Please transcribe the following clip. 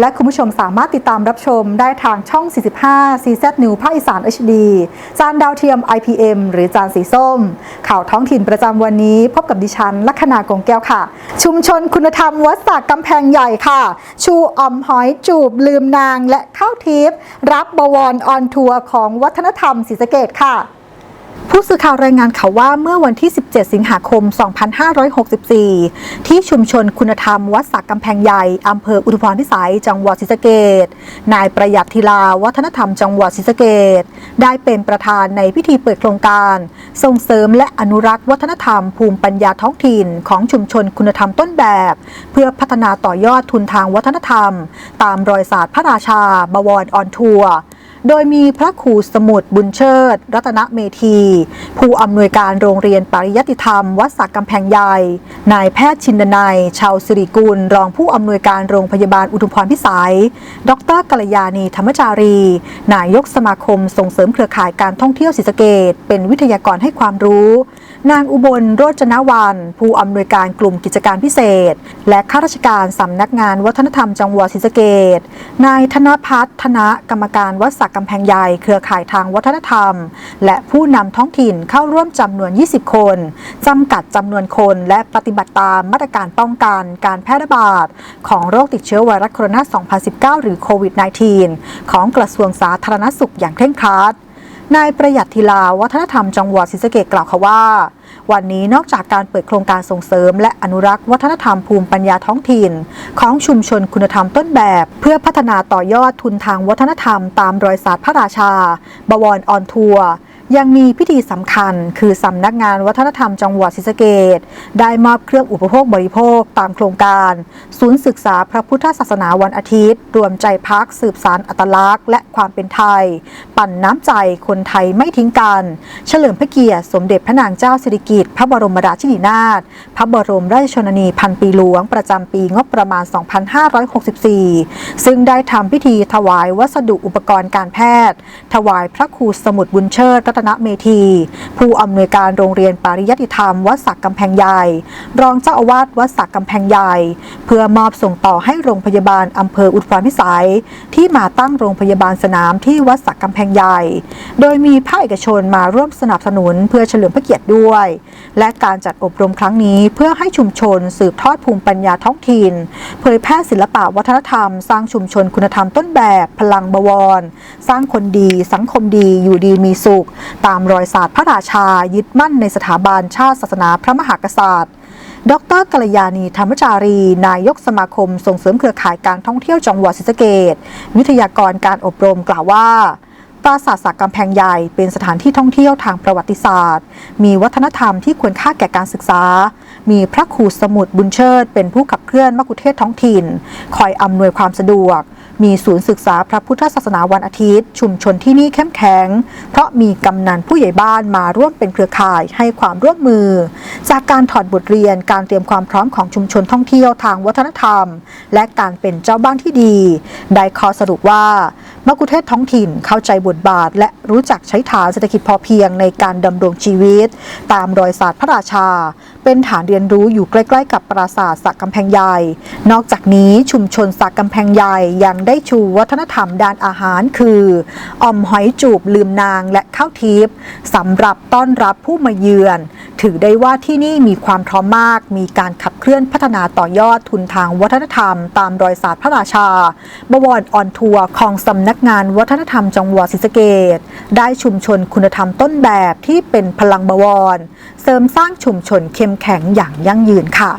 และคุณผู้ชมสามารถติดตามรับชมได้ทางช่อง 45 CZ New ภาคอีสาน HD จานดาวเทียม IPM หรือจานสีส้ม ข่าวท้องถิ่นประจำวันนี้ พบกับดิฉัน ลัคนากงแก้วค่ะ ชุมชนคุณธรรมวัดสากกำแพงใหญ่ค่ะ ชูอ่อมหอยจูบลืมนางและข้าวทิพย์รับบวรออนทัวร์ของวัฒนธรรมศรีสะเกดค่ะ ผู้สื่อข่าวรายงานข่าวว่าเมื่อวันที่ 17 สิงหาคม 2564 ที่ชุมชนคุณธรรม วัดสักกำแพงใหญ่อำเภออุทุพรพิสัย จังหวัดศรีสะเกดนายประหยัดธีลาวัฒนธรรมจังหวัดศรีสะเกดได้เป็นประธานในพิธีเปิดโครงการ ส่งเสริมและอนุรักษ์วัฒนธรรมภูมิปัญญาท้องถิ่นของชุมชนคุณธรรมต้นแบบ เพื่อพัฒนาต่อยอดทุนทางวัฒนธรรม ตามรอยศาสตร์พระราชา บวรออนทัวร์ โดยมีพระครูสมุทรบุญเชิด รัตนเมธี ผู้อำนวยการโรงเรียนปริยัติธรรม วัดสักกำแพงใหญ่ นายแพทย์ชินดนัยชาวสิริกุล รองผู้อำนวยการโรงพยาบาลอุทุมพรพิสัย ดรกัลยาณีธรรมจารี นายกสมาคมส่งเสริมเครือข่ายการท่องเที่ยวศรีสะเกดเป็นวิทยากรให้ความรู้ นางอุบลโรจนวัน ผู้อำนวยการกลุ่มกิจการพิเศษ และข้าราชการสำนักงานวัฒนธรรมจังหวัดศรีสะเกดนายธนพัฒน์ธนะกรรมการวัดสักกำแพงใหญ่เครือข่ายทางวัฒนธรรม และผู้นำท้องถิ่นเข้าร่วมจำนวน 20 คนจำกัดจำนวนคนและปฏิบัติตามมาตรการป้องกันการแพร่ระบาด ของโรคติดเชื้อไวรัสโคโรนา 2019 หรือโควิด -19 ของกระทรวงสาธารณสุขอย่างเคร่งครัด นายประหยัดธีลาวัฒนธรรมจังหวัดศรีสะเกษกล่าวค่ะว่า วันนี้นอกจากการเปิดโครงการส่งเสริม และอนุรักษ์วัฒนธรรมภูมิปัญญาท้องถิ่น ของชุมชนคุณธรรมต้นแบบ เพื่อพัฒนาต่อยอดทุนทางวัฒนธรรมตามรอยศาสตร์พระราชา บวรออนทัวร์ ยังมีพิธีสำคัญ คือสำนักงานวัฒนธรรมจังหวัดศรีสะเกษได้มอบเครื่องอุปโภคบริโภคตามโครงการ ศูนย์ศึกษาพระพุทธศาสนาวันอาทิตย์ รวมใจพักสืบสารอัตลักษณ์ และความเป็นไทย ปั่นน้ำใจคนไทยไม่ทิ้งกัน เฉลิมพระเกียรติ สมเด็จพระนางเจ้าสิริกิติ์พระบรมราชินีนาถพระบรมราชชนนีพันปีหลวง ประจำปีงบประมาณ 2564 ซึ่งได้ทำพิธีถวายวัสดุอุปกรณ์การแพทย์ ถวายพระครูสมุทรบุญเชิดรัตนเมธี ผู้อำนวยการโรงเรียนปริยัติธรรมวัดสักกำแพงใหญ่ รองเจ้าอาวาสวัดสักกำแพงใหญ่ เพื่อมอบส่งต่อให้โรงพยาบาลอำเภออุดรพิสัย ที่มาตั้งโรงพยาบาลสนามที่วัดสักกำแพงใหญ่ โดยมีภาคเอกชนมาร่วมสนับสนุนเพื่อเฉลิมพระเกียรติด้วย และการจัดอบรมครั้งนี้เพื่อให้ชุมชนสืบทอดภูมิปัญญาท้องถิ่น เผยแพร่ศิลปะวัฒนธรรม สร้างชุมชนคุณธรรมต้นแบบ พลังบวร สร้างคนดี สังคมดีอยู่ดีมีสุขตามรอยศาสตร์พระราชายึดมั่นในสถาบันชาติศาสนาพระมหากษัตริย์ ดรกัลยาณีธรรมจารี นายกสมาคมส่งเสริมเครือข่ายการท่องเที่ยวจังหวัดศรีสะเกษวิทยากรการอบรมกล่าวว่าปราสาทสักกำแพงใหญ่เป็นสถานที่ท่องเที่ยวทางประวัติศาสตร์ มีวัฒนธรรมที่ควรค่าแก่การศึกษา มีพระครูสมุทรบุญเชิด เป็นผู้ขับเคลื่อนมกุเทศท้องถิ่น คอยอำนวยความสะดวก มีศูนย์ศึกษาพระพุทธศาสนาวันอาทิตย์ ชุมชนที่นี่เข้มแข็ง เพราะมีกำนันผู้ใหญ่บ้านมาร่วมเป็นเครือข่ายให้ความร่วมมือ จากการถอดบทเรียนการเตรียมความพร้อมของชุมชนท่องเที่ยวทางวัฒนธรรม และการเป็นเจ้าบ้านที่ดี ได้ข้อสรุปว่ามกุเทศท้องถิ่นเข้าใจบทบาท และรู้จักใช้ฐานเศรษฐกิจพอเพียงในการดำรงชีวิต ตามรอยศาสตร์พระราชาเป็นฐานเรียนรู้อยู่ใกล้ๆกับปราสาทสักกำแพงใหญ่ นอกจากนี้ชุมชนสักกำแพงใหญ่ยังได้ชูวัฒนธรรมด้านอาหารคืออ่อมหอยจูบลืมนางและข้าวทิพย์สำหรับต้อนรับผู้มาเยือน ถือได้ว่าที่นี่มีความพร้อมมาก มีการขับเคลื่อนพัฒนาต่อยอดทุนทางวัฒนธรรม ตามรอยศาสตร์พระราชา บวรออนทัวร์ของสำนักงานวัฒนธรรมจังหวัดศรีสะเกษได้ชุมชนคุณธรรมต้นแบบที่เป็นพลังบวร เสริมสร้างชุมชนเข้มมแข็งอย่างยั่งยืนค่ะ